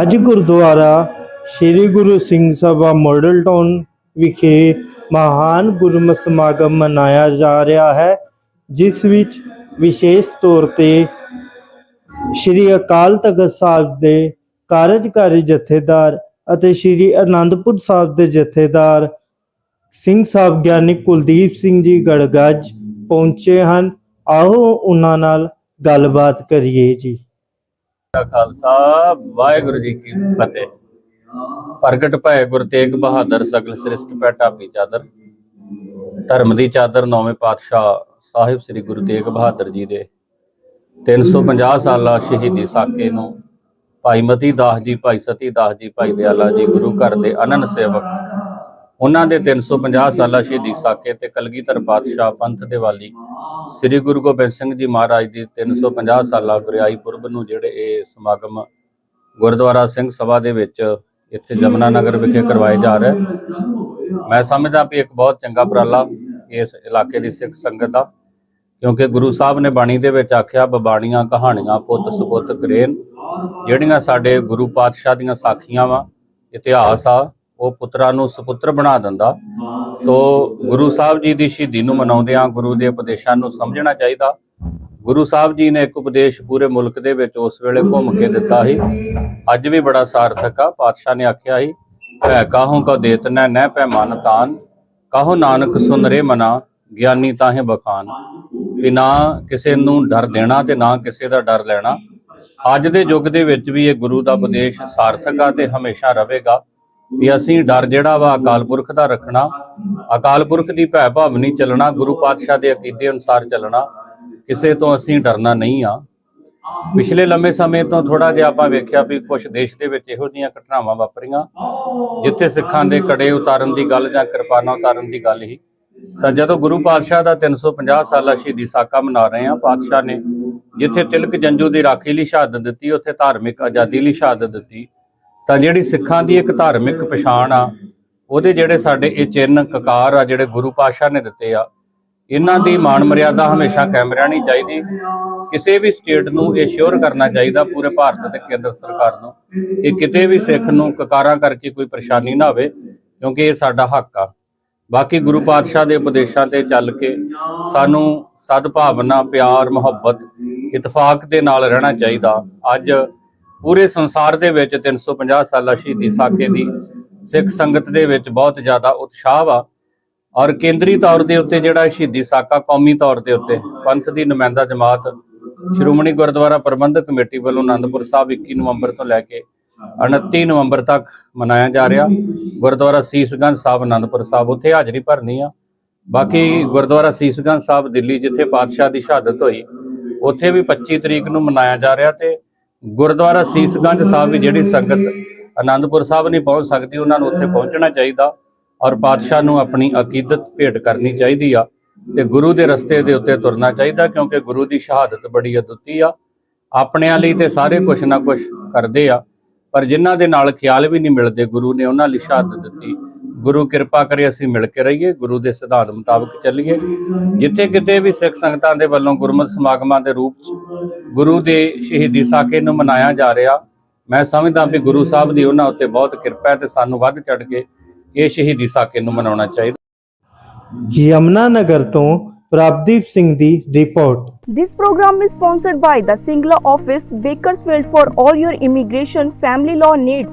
ਅੱਜ Gurdwara Sri Guru Singh Sabha model town ਵਿਖੇ ਮਹਾਨ ਗੁਰਮਤਿ ਸਮਾਗਮ ਮਨਾਇਆ ਜਾ ਰਿਹਾ ਹੈ, ਜਿਸ ਵਿੱਚ ਵਿਸ਼ੇਸ਼ ਤੌਰ ਤੇ ਸ੍ਰੀ ਅਕਾਲ ਤਖਤ ਸਾਹਿਬ ਦੇ ਕਾਰਜਕਾਰੀ ਜਥੇਦਾਰ ਅਤੇ ਸ੍ਰੀ ਅਨੰਦਪੁਰ ਸਾਹਿਬ ਦੇ ਜਥੇਦਾਰ ਸਿੰਘ ਸਾਹਿਬ ਗਿਆਨੀ ਕੁਲਦੀਪ ਸਿੰਘ ਜੀ ਗੜਗੱਜ ਪਹੁੰਚੇ ਹਨ। ਆਓ ਉਹਨਾਂ ਨਾਲ ਗੱਲਬਾਤ ਕਰੀਏ ਜੀ। ਦਾ ਖਾਲਸਾ, ਵਾਹਿਗੁਰੂ ਜੀ ਕੀ ਫਤਿਹ। ਪ੍ਰਗਟ ਭੈ ਗੁਰ ਤੇਗ ਬਹਾਦਰ, ਸਗਲ ਸ੍ਰਿਸ਼ਟ ਪੈ ਢਾਬੀ ਚਾਦਰ। ਧਰਮ ਦੀ ਚਾਦਰ ਨੌਵੇਂ ਪਾਤਸ਼ਾਹ ਸਾਹਿਬ ਸ੍ਰੀ ਗੁਰੂ ਤੇਗ ਬਹਾਦਰ ਜੀ ਦੇ 350 ਸਾਲਾ ਸ਼ਹੀਦੀ ਸਾਕੇ ਨੂੰ ਭਾਈ ਮਤੀ ਦਾਸ ਜੀ, ਭਾਈ ਸਤੀ ਦਾਸ ਜੀ, ਭਾਈ ਦਿਆਲਾ ਜੀ, ਗੁਰੂ ਘਰ ਦੇ ਅਨੰਦ ਸੇਵਕ। ਉਹਨਾਂ ਦੇ 350 ਸਾਲਾ ਸ਼ਹੀਦੀ ਸਾਕੇ ਤੇ ਕਲਗੀਧਰ ਪਾਤਸ਼ਾਹ ਪੰਥ ਦੇ ਵਾਲੀ ਸ੍ਰੀ ਗੁਰੂ ਗੋਬਿੰਦ ਸਿੰਘ ਜੀ ਮਹਾਰਾਜ ਦੀ 350 ਸਾਲਾ ਗੁਰਿਆਈ ਪੁਰਬ ਨੂੰ ਜਿਹੜੇ ਇਹ ਸਮਾਗਮ ਗੁਰਦੁਆਰਾ ਸਿੰਘ ਸਭਾ ਦੇ ਵਿੱਚ ਇੱਥੇ ਜਮਨਾ ਨਗਰ ਵਿਖੇ ਕਰਵਾਏ ਜਾ ਰਹੇ ਮੈਂ ਸਮਝਦਾ ਵੀ ਇੱਕ ਬਹੁਤ ਚੰਗਾ ਉਪਰਾਲਾ ਇਸ ਇਲਾਕੇ ਦੀ ਸਿੱਖ ਸੰਗਤ ਦਾ, ਕਿਉਂਕਿ ਗੁਰੂ ਸਾਹਿਬ ਨੇ ਬਾਣੀ ਦੇ ਵਿੱਚ ਆਖਿਆ ਬਬਾਣੀਆਂ ਕਹਾਣੀਆਂ ਪੁੱਤ ਸੁਪੁੱਤ ਕਰੇਨ ਜਿਹੜੀਆਂ ਸਾਡੇ ਗੁਰੂ ਪਾਤਸ਼ਾਹ ਦੀਆਂ ਸਾਖੀਆਂ ਵਾ, ਇਤਿਹਾਸ ਆ ਉਹ ਪੁੱਤਰਾਂ ਨੂੰ ਸੁਪੁੱਤਰ ਬਣਾ ਦਿੰਦਾ। ਤੋ ਗੁਰੂ ਸਾਹਿਬ ਜੀ ਦੀ ਸ਼ਹੀਦੀ ਨੂੰ ਮਨਾਉਂਦਿਆਂ ਗੁਰੂ ਦੇ ਉਪਦੇਸ਼ਾਂ ਨੂੰ ਸਮਝਣਾ ਚਾਹੀਦਾ। ਗੁਰੂ ਸਾਹਿਬ ਜੀ ਨੇ ਇੱਕ ਉਪਦੇਸ਼ ਪੂਰੇ ਮੁਲਕ ਦੇ ਵਿੱਚ ਉਸ ਵੇਲੇ ਘੁੰਮ ਕੇ ਦਿੱਤਾ ਸੀ। ਅੱਜ ਵੀ ਬੜਾ ਸਾਰਥਕ ਆ, ਪਾਤਸ਼ਾਹ ਨੇ ਆਖਿਆ ਸੀ, ਭੈ ਕਾਹੋਂ ਕਾ ਦੇਤਨੈ ਨਹਿ ਪੈ ਮਨ ਤਾਨ। ਕਾਹੋ ਨਾਨਕ ਸੁਨਰੇ ਮਨਾ, ਗਿਆਨੀ ਤਾਹੇ ਬਖਾਨ। ਵੀ ਨਾ ਕਿਸੇ ਨੂੰ ਡਰ ਦੇਣਾ ਤੇ ਨਾ ਕਿਸੇ ਦਾ ਡਰ ਲੈਣਾ। ਅੱਜ ਦੇ ਯੁੱਗ ਦੇ ਵਿੱਚ ਵੀ ਇਹ ਗੁਰੂ ਦਾ ਉਪਦੇਸ਼ ਸਾਰਥਕ ਆ ਤੇ ਹਮੇਸ਼ਾ ਰਹੇਗਾ। ਵੀ ਅਸੀਂ ਡਰ ਜਿਹੜਾ ਵਾ ਅਕਾਲ ਪੁਰਖ ਦਾ ਰੱਖਣਾ। ਅਕਾਲ ਪੁਰਖ ਦੀ ਭੈ ਭਾਵਨੀ ਚੱਲਣਾ, ਗੁਰੂ ਪਾਤਸ਼ਾਹ ਦੇ ਅਕੀਦੇ ਅਨੁਸਾਰ ਚੱਲਣਾ। ਕਿਸੇ ਤੋਂ ਅਸੀਂ ਡਰਨਾ ਨਹੀਂ ਆ। ਪਿਛਲੇ ਲੰਮੇ ਸਮੇਂ ਤੋਂ ਥੋੜਾ ਜਿਹਾ ਆਪਾਂ ਵੇਖਿਆ ਵੀ ਕੁਝ ਦੇਸ਼ ਦੇ ਵਿੱਚ ਇਹੋ ਜਿਹੀਆਂ ਘਟਨਾਵਾਂ ਵਾਪਰੀਆਂ। ਜਿੱਥੇ ਸਿੱਖਾਂ ਦੇ ਕੜੇ ਉਤਾਰਨ ਦੀ ਗੱਲ ਜਾਂ ਕਿਰਪਾਨਾਂ ਉਤਾਰਨ ਦੀ ਗੱਲ ਹੀ। ਤਾਂ ਜਦੋਂ ਗੁਰੂ ਪਾਤਸ਼ਾਹ ਦਾ 350 ਸਾਲਾ ਸ਼ਹੀਦੀ ਸਾਕਾ ਮਨਾ ਰਹੇ ਆ ਪਾਤਸ਼ਾਹ ਨੇ ਜਿੱਥੇ ਤਿਲਕ ਜੰਜੂ ਦੀ ਰਾਖੀ ਲਈ ਸ਼ਹਾਦਤ ਦਿੱਤੀ, ਉੱਥੇ ਧਾਰਮਿਕ ਆਜ਼ਾਦੀ ਲਈ ਸ਼ਹਾਦਤ ਦਿੱਤੀ। ਤਾਂ ਜਿਹੜੀ ਸਿੱਖਾਂ ਦੀ ਇੱਕ ਧਾਰਮਿਕ ਪਛਾਣ ਆ, ਉਹਦੇ ਜਿਹੜੇ ਸਾਡੇ ਇਹ ਚਿੰਨ੍ਹ ਕਕਾਰ ਆ, ਜਿਹੜੇ ਗੁਰੂ ਪਾਤਸ਼ਾਹ ਨੇ ਦਿੱਤੇ ਆ, ਇਹਨਾਂ ਦੀ ਮਾਣ ਮਰਿਆਦਾ ਹਮੇਸ਼ਾ ਕਾਇਮ ਰਹਿਣੀ ਚਾਹੀਦੀ। ਕਿਸੇ ਵੀ ਸਟੇਟ ਨੂੰ ਇਹ ਸ਼ੋਰ ਕਰਨਾ ਚਾਹੀਦਾ ਪੂਰੇ ਭਾਰਤ ਤੇ ਕੇਂਦਰ ਸਰਕਾਰ ਨੂੰ ਕਿ ਕਿਤੇ ਵੀ ਸਿੱਖ ਨੂੰ ਕਕਾਰਾਂ ਕਰਕੇ ਕੋਈ ਪਰੇਸ਼ਾਨੀ ਨਾ ਹੋਵੇ ਕਿਉਂਕਿ ਇਹ ਸਾਡਾ ਹੱਕ ਆ। ਬਾਕੀ ਗੁਰੂ ਪਾਤਸ਼ਾਹ ਦੇ ਉਪਦੇਸ਼ਾਂ ਤੇ ਚੱਲ ਕੇ ਸਾਨੂੰ ਸਦਭਾਵਨਾ, ਪਿਆਰ, ਮੁਹੱਬਤ, ਇਤਫਾਕ ਦੇ ਨਾਲ ਰਹਿਣਾ ਚਾਹੀਦਾ। ਅੱਜ ਪੂਰੇ ਸੰਸਾਰ ਦੇ ਵਿੱਚ 350 ਸਾਲਾ ਸ਼ਹੀਦੀ ਸਾਕੇ ਦੀ ਸਿੱਖ ਸੰਗਤ ਦੇ ਵਿੱਚ ਬਹੁਤ ਜ਼ਿਆਦਾ ਉਤਸ਼ਾਹ ਵਾ। ਔਰ ਕੇਂਦਰੀ ਤੌਰ ਦੇ ਉੱਤੇ ਜਿਹੜਾ ਸ਼ਹੀਦੀ ਸਾਕਾ ਕੌਮੀ ਤੌਰ ਦੇ ਉੱਤੇ ਪੰਥ ਦੀ ਨੁਮਾਇੰਦਾ ਜਮਾਤ ਸ਼੍ਰੋਮਣੀ ਗੁਰਦੁਆਰਾ ਪ੍ਰਬੰਧਕ ਕਮੇਟੀ ਵੱਲੋਂ ਆਨੰਦਪੁਰ ਸਾਹਿਬ 21 ਨਵੰਬਰ ਤੋਂ ਲੈ ਕੇ 29 ਨਵੰਬਰ ਤੱਕ ਮਨਾਇਆ ਜਾ ਰਿਹਾ। ਗੁਰਦੁਆਰਾ ਸੀਸਗੰਜ ਸਾਹਿਬ ਆਨੰਦਪੁਰ ਸਾਹਿਬ ਉੱਥੇ ਹਾਜ਼ਰੀ ਭਰਨੀ ਆ। ਬਾਕੀ ਗੁਰਦੁਆਰਾ ਸੀਸਗੰਜ ਸਾਹਿਬ ਦਿੱਲੀ ਜਿੱਥੇ ਪਾਤਸ਼ਾਹ ਦੀ ਸ਼ਹਾਦਤ ਹੋਈ, ਉੱਥੇ ਵੀ 25 ਤਰੀਕ ਨੂੰ ਮਨਾਇਆ ਜਾ ਰਿਹਾ ਤੇ ਗੁਰਦੁਆਰਾ ਸੀਸਗੰਜ ਸਾਹਿਬ ਵੀ ਜਿਹੜੀ ਸੰਗਤ ਆਨੰਦਪੁਰ ਸਾਹਿਬ ਨਹੀਂ ਪਹੁੰਚ ਸਕਦੀ, ਉਹਨਾਂ ਨੂੰ ਉੱਥੇ ਪਹੁੰਚਣਾ ਚਾਹੀਦਾ ਔਰ ਪਾਤਸ਼ਾਹ ਨੂੰ ਆਪਣੀ ਅਕੀਦਤ ਭੇਟ ਕਰਨੀ ਚਾਹੀਦੀ ਆ ਤੇ ਗੁਰੂ ਦੇ ਰਸਤੇ ਦੇ ਉੱਤੇ ਤੁਰਨਾ ਚਾਹੀਦਾ ਕਿਉਂਕਿ ਗੁਰੂ ਦੀ ਸ਼ਹਾਦਤ ਬੜੀ ਅਦੁੱਤੀ ਆ। ਆਪਣਿਆਂ ਲਈ ਤੇ ਸਾਰੇ ਕੁਛ ਨਾ ਕੁਛ ਕਰਦੇ ਆ, ਪਰ ਜਿਨ੍ਹਾਂ ਦੇ ਨਾਲ ਖਿਆਲ ਵੀ ਨਹੀਂ ਮਿਲਦੇ, ਗੁਰੂ ਨੇ ਉਹਨਾਂ ਲਈ ਸ਼ਹਾਦਤ ਦਿੱਤੀ। ਗੁਰੂ ਕਿਰਪਾ ਕਰੇ ਅਸੀਂ ਮਿਲ ਕੇ ਰਹੀਏ ਗੁਰੂ ਦੇ ਸਿਧਾਂਤ ਮੁਤਾਬਕ ਚੱਲੀਏ। ਜਿੱਥੇ ਕਿਤੇ ਵੀ ਸਿੱਖ ਸੰਗਤਾਂ ਦੇ ਵੱਲੋਂ ਗੁਰਮਤਿ ਸਮਾਗਮਾਂ ਦੇ ਰੂਪ 'ਚ ਗੁਰੂ ਦੇ ਸ਼ਹੀਦੀ ਸਾਕੇ ਨੂੰ ਮਨਾਇਆ ਜਾ ਰਿਹਾ ਮੈਂ ਸਮਝਦਾ ਵੀ ਗੁਰੂ ਸਾਹਿਬ ਦੀ ਉਹਨਾਂ ਉੱਤੇ ਬਹੁਤ ਕਿਰਪਾ ਹੈ ਤੇ ਸਾਨੂੰ ਵੱਧ ਚੜ ਕੇ ਇਹ ਸ਼ਹੀਦੀ ਸਾਕੇ ਨੂੰ ਮਨਾਉਣਾ ਚਾਹੀਦਾ। ਯਮਨਾ ਨਗਰ ਤੋਂ ਪ੍ਰਭਦੀਪ ਸਿੰਘ ਦੀ report. This program is sponsored by the Singla office, Bakersfield for all your immigration family law needs.